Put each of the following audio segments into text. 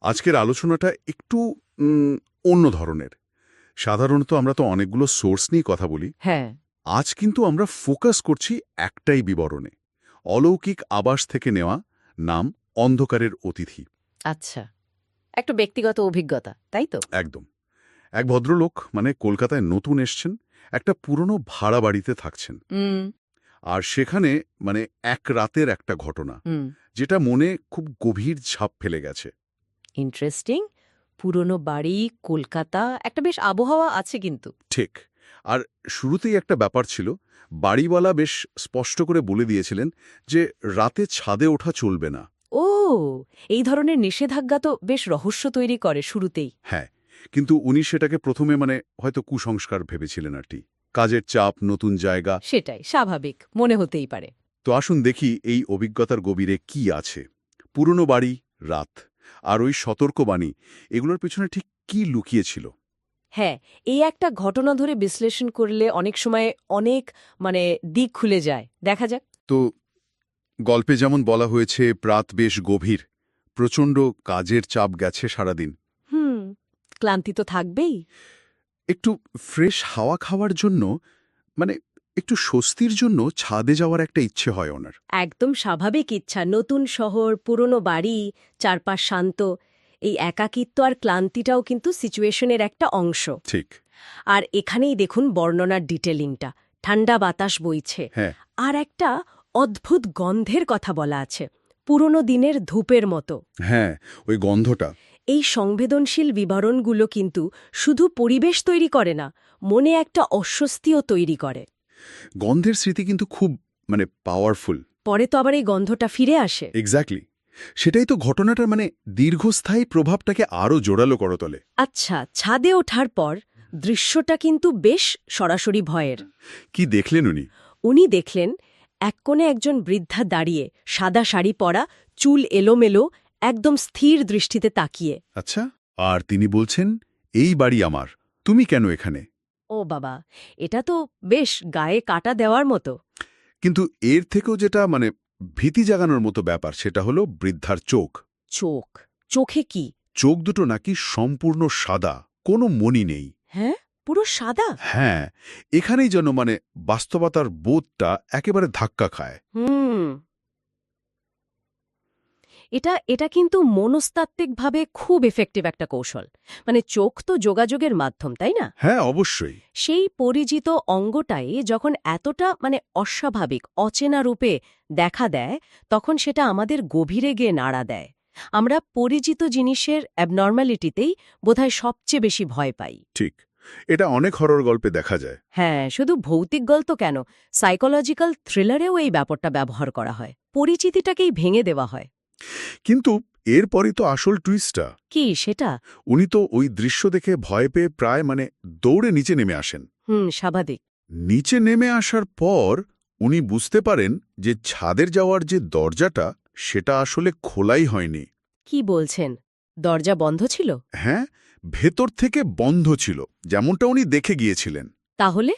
আজকের আলোচনাটা একটু অন্য ধরনের। সাধারণত আমরা তো অনেকগুলো সোর্স নিয়ে কথা বলি। হ্যাঁ। আজ কিন্তু আমরা ফোকাস করছি একটাই বিবরণে অলৌকিক আবাস থেকে নেওয়া নাম অন্ধকারের অতিথি। আচ্ছা একটু ব্যক্তিগত অভিজ্ঞতা তাই তো? একদম। এক ভদ্রলোক মানে কলকাতায় নতুন এসছেন একটা পুরনো ভাড়া বাড়িতে থাকছেন। আর সেখানে মানে এক রাতের একটা ঘটনা যেটা মনে খুব গভীর ছাপ ফেলে গেছে। ইন্টারেস্টিং পুরনো বাড়ি কলকাতা একটা বেশ আবহাওয়া আছে কিন্তু। ঠিক। আর শুরুতেই একটা ব্যাপার ছিল বাড়িওয়ালা বেশ স্পষ্ট করে বলে দিয়েছিলেন যে রাতে ছাদে ওঠা চলবে না। ও এই ধরনের নিষেধাজ্ঞা তো বেশ রহস্য তৈরি করে শুরুতেই। হ্যাঁ কিন্তু উনি সেটাকে প্রথমে মানে হয়তো কুসংস্কার ভেবেছিলেন আর কি। কাজের চাপ নতুন জায়গা। সেটাই স্বাভাবিক মনে হতেই পারে। তো আসুন দেখি এই অভিজ্ঞতার গভীরে কি আছে। পুরনো বাড়ি রাত। আর ওই সতর্কবাণী এগুলোর পেছনে ঠিক কি লুকিয়েছিল? হ্যাঁ এই একটা ঘটনা ধরে বিশ্লেষণ করলে অনেক সময় অনেক মানে দিক খুলে যায়। দেখা যাক। তো গল্পে যেমন বলা হয়েছে প্রাত বেশ গভীর প্রচণ্ড কাজের চাপ গেছে সারাদিন। হুম ক্লান্তি তো থাকবেই। একটু ফ্রেশ হাওয়া খাওয়ার জন্য মানে একটু স্বস্তির জন্য ছাদে যাওয়ার একটা ইচ্ছে হয় ওনার। একদম স্বাভাবিক ইচ্ছা। নতুন শহর পুরনো বাড়ি চারপাশ শান্ত। এই একাকিত্ব আর ক্লান্তিটাও কিন্তু সিচুয়েশনের একটা অংশ। ঠিক। আর এখানেই দেখুন বর্ণনার ডিটেলিংটা ঠান্ডা বাতাস বইছে। হ্যাঁ। আর একটা অদ্ভুত গন্ধের কথা বলা আছে। পুরনো দিনের ধূপের মতো। হ্যাঁ ওই গন্ধটা। এই সংবেদনশীল বিবরণগুলো কিন্তু শুধু পরিবেশ তৈরি করে না মনে একটা অস্বস্তিও তৈরি করে। গন্ধের স্মৃতি কিন্তু খুব মানে পাওয়ারফুল পরে তো আবার এই গন্ধটা ফিরে আসে। এক্স্যাক্টলি সেটাই তো ঘটনাটার মানে দীর্ঘস্থায়ী প্রভাবটাকে আরও জোরালো করে তোলে আচ্ছা ছাদে ওঠার পর দৃশ্যটা কিন্তু বেশ সরাসরি ভয়ের। কি দেখলেন উনি? উনি দেখলেন এক কোণে একজন বৃদ্ধা দাঁড়িয়ে সাদা শাড়ি পরা চুল এলোমেলো একদম স্থির দৃষ্টিতে তাকিয়ে। আচ্ছা আর তিনি বলছেন এই বাড়ি আমার তুমি কেন এখানে? ও বাবা এটা তো বেশ গায়ে কাটা দেওয়ার মতো। কিন্তু এর থেকেও যেটা মানে ভীতি জাগানোর মতো ব্যাপার সেটা হলো বৃদ্ধার চোখ। চোখ? চোখে কি? চোখ দুটো নাকি সম্পূর্ণ সাদা কোনো মনি নেই। হ্যাঁ? পুরো সাদা? হ্যাঁ এখানেই যেন মানে বাস্তবতার বোধটা একেবারে ধাক্কা খায়। হুম। এটা এটা কিন্তু মনস্তাত্ত্বিকভাবে খুব এফেক্টিভ একটা কৌশল। মানে চোখ তো যোগাযোগের মাধ্যম তাই না? হ্যাঁ অবশ্যই। সেই পরিচিত অঙ্গটাই যখন এতটা মানে অস্বাভাবিক অচেনা রূপে দেখা দেয় তখন সেটা আমাদের গভীরে গিয়ে নাড়া দেয়। আমরা পরিচিত জিনিসের অ্যাবনর্ম্যালিটিতেই বোধহয় সবচেয়ে বেশি ভয় পাই। ঠিক। এটা অনেক হরর গল্পে দেখা যায়। হ্যাঁ শুধু ভৌতিক গল্প কেন? সাইকোলজিক্যাল থ্রিলারেও এই ব্যাপারটা ব্যবহার করা হয়। পরিচিতিটাকেই ভেঙে দেওয়া হয়। কিন্তু এরপরই তো আসল টুইস্টটা কি সেটা? উনি তো ওই দৃশ্য দেখে ভয় পেয়ে প্রায় মানে দৌড়ে নিচে নেমে আসেন। হুম স্বাভাবিক। নিচে নেমে আসার পর উনি বুঝতে পারেন যে ছাদের যাওয়ার যে দরজাটা সেটা আসলে খোলাই হয়নি। কি বলছেন? দরজা বন্ধ ছিল? হ্যাঁ ভেতর থেকে বন্ধ ছিল যেমনটা উনি দেখে গিয়েছিলেন। তাহলে?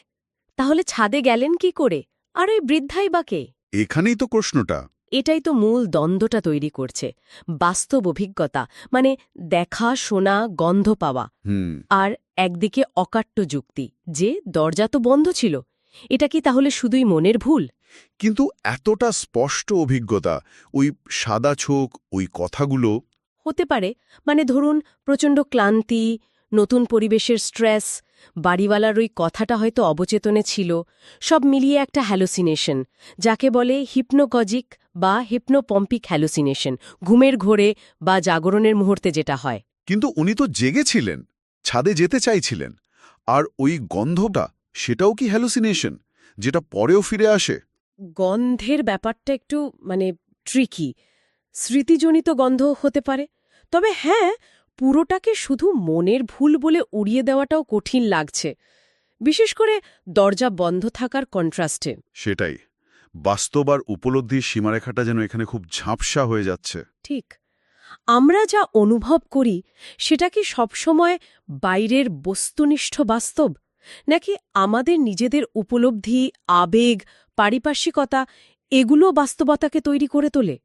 তাহলে ছাদে গেলেন কি করে? আর ওই বৃদ্ধাই বা কে? এখানেই তো প্রশ্নটা। এটাই তো মূল দ্বন্দ্বটা তৈরি করছে। বাস্তব অভিজ্ঞতা মানে দেখা শোনা গন্ধ পাওয়া। আর একদিকে অকাট্য যুক্তি যে দরজা তো বন্ধ ছিল। এটা কি তাহলে শুধুই মনের ভুল? কিন্তু এতটা স্পষ্ট অভিজ্ঞতা ওই সাদা ছোক ওই কথাগুলো হতে পারে। মানে ধরুন প্রচণ্ড ক্লান্তি নতুন পরিবেশের স্ট্রেস বাড়িওয়ালার ওই কথাটা হয়তো অবচেতনে ছিল সব মিলিয়ে একটা হ্যালোসিনেশন যাকে বলে হিপনোকজিক বা হিপনোপম্পিক হ্যালোসিনেশন ঘুমের ঘোরে বা জাগরণের মুহূর্তে যেটা হয়। কিন্তু উনি তো জেগেছিলেন ছাদে যেতে চাইছিলেন আর ওই গন্ধটা সেটাও কি হ্যালুসিনেশন যেটা পরেও ফিরে আসে? গন্ধের ব্যাপারটা একটু মানে ট্রিকি স্মৃতিজনিত গন্ধ হতে পারে। তবে হ্যাঁ পুরোটাকে শুধু মনের ভুল বলে উড়িয়ে দেওয়াটাও কঠিন লাগছে। বিশেষ করে দরজা বন্ধ থাকার কন্ট্রাস্টে। সেটাই। বাস্তব আর উপলব্ধির সীমারেখাটা যেন এখানে খুব ঝাপসা হয়ে যাচ্ছে। ঠিক। আমরা যা অনুভব করি সেটা কি সবসময় বাইরের বস্তুনিষ্ঠ বাস্তব? নাকি আমাদের নিজেদের উপলব্ধি আবেগ পারিপার্শ্বিকতা এগুলো বাস্তবতাকে তৈরি করে তোলে?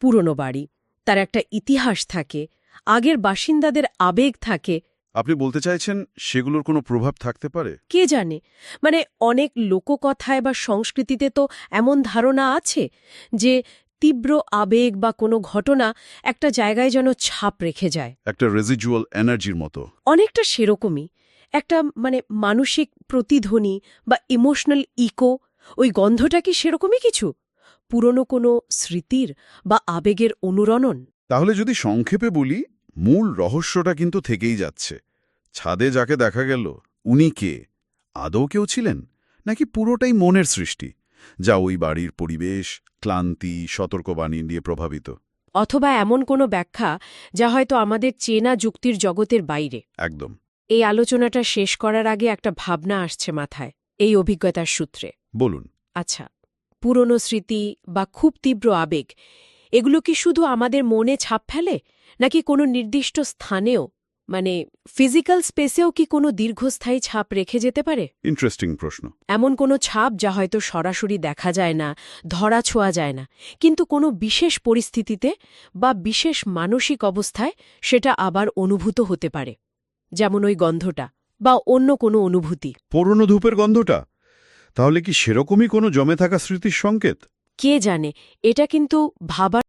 পুরনো বাড়ি তার একটা ইতিহাস থাকে আগের বাসিন্দাদের আবেগ থাকে। আপনি বলতে চাইছেন সেগুলোর কোনো প্রভাব থাকতে পারে? কে জানে? মানে অনেক লোককথায় বা সংস্কৃতিতে তো এমন ধারণা আছে যে তীব্র আবেগ বা কোনো ঘটনা একটা জায়গায় যেন ছাপ রেখে যায়। একটা রেজিজুয়াল এনার্জির মতো। অনেকটা সেরকমই। একটা মানে মানসিক প্রতিধ্বনি বা ইমোশনাল ইকো ওই গন্ধটা কি সেরকমই কিছু? পুরনো কোনো স্মৃতির বা আবেগের অনুরণন? তাহলে যদি সংক্ষেপে বলি মূল রহস্যটা কিন্তু থেকেই যাচ্ছে। ছাদে যাকে দেখা গেল উনি কে? আদৌ কেউ ছিলেন? নাকি পুরোটাই মনের সৃষ্টি যা ওই বাড়ির পরিবেশ ক্লান্তি সতর্কবাণী নিয়ে প্রভাবিত? অথবা এমন কোনো ব্যাখ্যা যা হয়তো আমাদের চেনা যুক্তির জগতের বাইরে। একদম। এই আলোচনাটা শেষ করার আগে একটা ভাবনা আসছে মাথায় এই অভিজ্ঞতার সূত্রে। বলুন। আচ্ছা পুরনো স্মৃতি বা খুব তীব্র আবেগ এগুলো কি শুধু আমাদের মনে ছাপ ফেলে? নাকি কোনো নির্দিষ্ট স্থানেও মানে ফিজিক্যাল স্পেসেও কি কোনো দীর্ঘস্থায়ী ছাপ রেখে যেতে পারে? ইন্টারেস্টিং প্রশ্ন. এমন কোনো ছাপ যা হয়তো সরাসরি দেখা যায় না ধরা ছোঁয়া যায় না কিন্তু কোনো বিশেষ পরিস্থিতিতে বা বিশেষ মানসিক অবস্থায় সেটা আবার অনুভূত হতে পারে যেমন ওই গন্ধটা বা অন্য কোনো অনুভূতি। পুরনো ধূপের গন্ধটা? তাহলে কি সেরকমই কোনো জমে থাকা স্মৃতির সংকেত? কে জানে এটা কিন্তু ভাবার